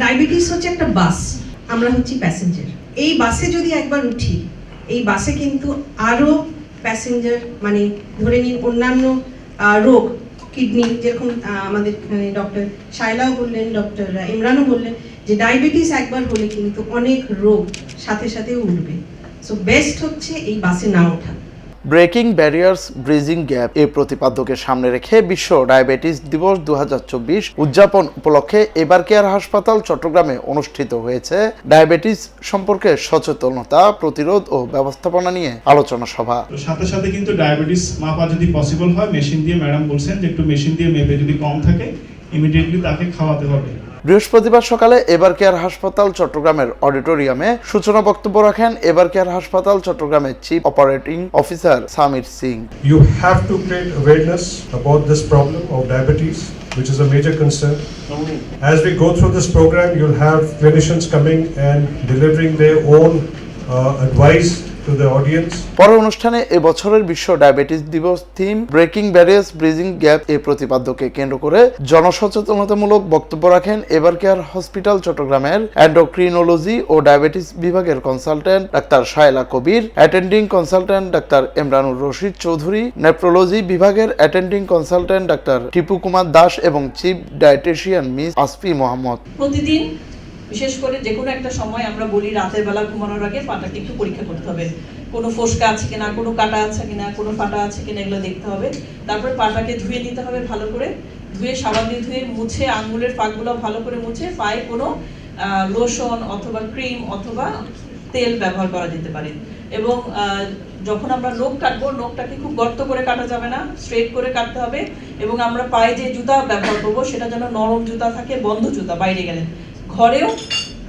Diabetes হচ্ছে একটা বাস, আমরা হচ্ছি প্যাসেঞ্জার। এই বাসে যদি একবার উঠি, এই বাসে কিন্তু আরও প্যাসেঞ্জার মানে ধরে নিন অন্যান্য রোগ, কিডনি, যেরকম আমাদের ডক্টর শায়লাও বললেন, ডক্টর ইমরানও বললেন যে ডায়াবেটিস একবার হলে কিন্তু অনেক রোগ সাথে সাথে উঠবে। সো বেস্ট হচ্ছে এই বাসে না ওঠা। ব্রেকিং ব্যারিয়ার্স, ব্রিজিং গ্যাপ এই প্রতিপাদ্যকে সামনে রেখে বিশ্ব ডায়াবেটিস দিবস দুহাজার চব্বিশ উদযাপন উপলক্ষে এবার কেয়ার হাসপাতাল চট্টগ্রামে অনুষ্ঠিত হয়েছে ডায়াবেটিস সম্পর্কে সচেতনতা, প্রতিরোধ ও ব্যবস্থাপনা নিয়ে আলোচনা সভা। সাথে সাথে কিন্তু ডায়াবেটিস মাপা যদি পসিবল হয় মেশিন দিয়ে ম্যাডাম বলছেন যে একটু মেশিন দিয়ে মেপে যদি কম থাকে ইমিডিয়েটলি তাকে খাওয়াতে হবে বৃহস্পতিবার সকালে এবার কেয়ার হাসপাতাল চট্টগ্রামের অডিটোরিয়ামে সূচনা বক্তব্য রাখেন এবার কেয়ার হাসপাতাল চট্টগ্রামের chief operating officer Samir Singh You have to create awareness about this problem of diabetes, which is a major concern. As we go through this program, you'll have clinicians coming and delivering their own uh, advice to the audience. পরে অনুষ্ঠানে এবছরের বিশ্ব diabetes দিবস theme breaking barriers bridging gap এই প্রতিপাদ্যকে কেন্দ্র করে জনসচেতনতামূলক বক্তব্য রাখেন এবার কেয়ার হসপিটাল চট্টগ্রামের অ্যান্ডোক্রিনোলজি ও ডায়াবেটিস বিভাগের consultant doctor Shayla Kabir attending consultant doctor Emranur Rashid Chowdhury nephrology বিভাগের attending consultant doctor Tipu Kumar Das এবং chief dietitian miss Asfi Mohammad প্রতিদিন বিশেষ করে যে কোনো একটা সময় আমরা বলি রাতের বেলা ঘুমানোর আগে পাটাকে একটু পরীক্ষা করতে হবে। কোনো ফোসকা আছে কিনা, কোনো কাটা আছে কিনা, কোনো ফাটা আছে কিনা এগুলো দেখতে হবে। তারপর পাটাকে ধুয়ে নিতে হবে ভালো করে। ধুয়ে সাবান দিয়ে ধুয়ে মুছে আঙ্গুলের ফাঁকগুলো ভালো করে মুছে পায়ে কোনো লোশন অথবা ক্রিম অথবা তেল ব্যবহার করা যেতে পারে। এবং যখন আমরা নখ কাটবো, নখটাকে খুব গর্ত করে কাটা যাবে না স্ট্রেট করে কাটতে হবে। এবং আমরা পায়ে যে জুতা ব্যবহার করব, সেটা যেন নরম জুতা থাকে, বন্ধ জুতা বাইরে গেলেন ঘরেও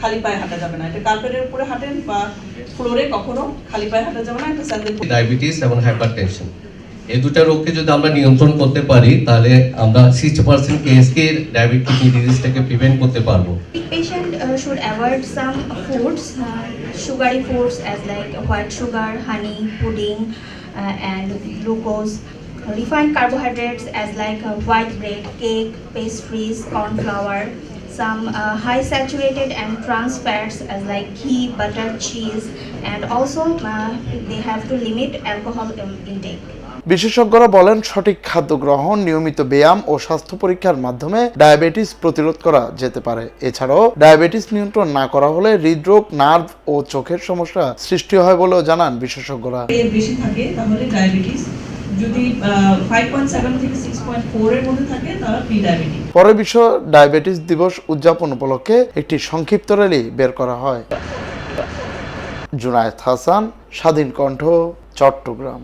খালি পায়ে হাঁটা যাবে না। এটা কার্পেটের উপরে হাঁটেন বা ফ্লোরে কখনো খালি পায়ে হাঁটা যাবে না একটা স্যান্ডেল ডায়াবেটিস এবং হাইপারটেনশন এই দুটো রোগকে যদি আমরা নিয়ন্ত্রণ করতে পারি তাহলে আমরা 60% কেস কে ডায়াবেটিস কিডনি ডিজিজ থেকে প্রিভেন্ট করতে পারব। Patient should avoid some foods sugary foods as like white sugar honey pudding and glucose refined carbohydrates as like white bread cake pastries corn flour Some uh, high saturated and trans fats as like ghee, butter, cheese, and also uh, they have to limit alcohol intake. বিশেষজ্ঞরা বলেন সঠিক খাদ্য গ্রহণ নিয়মিত ব্যায়াম ও স্বাস্থ্য পরীক্ষার মাধ্যমে ডায়াবেটিস প্রতিরোধ করা যেতে পারে এছাড়াও ডায়াবেটিস নিয়ন্ত্রণ না করা হলে হৃদরোগ নার্ভ ও চোখের সমস্যা সৃষ্টি হয় বলেও জানান বিশেষজ্ঞরা বেশি থাকে তাহলে ডায়াবেটিস যদি ফাইভ পয়েন্ট সেভেন থেকে মধ্যে থাকে প্রি ডায়াবেটিক পরে বিশ্ব ডায়াবেটিস দিবস উদযাপন উপলক্ষে একটি সংক্ষিপ্ত র্যালি বের করা হয়। জুনায়েদ হাসান, স্বাধীন কণ্ঠ, চট্টগ্রাম।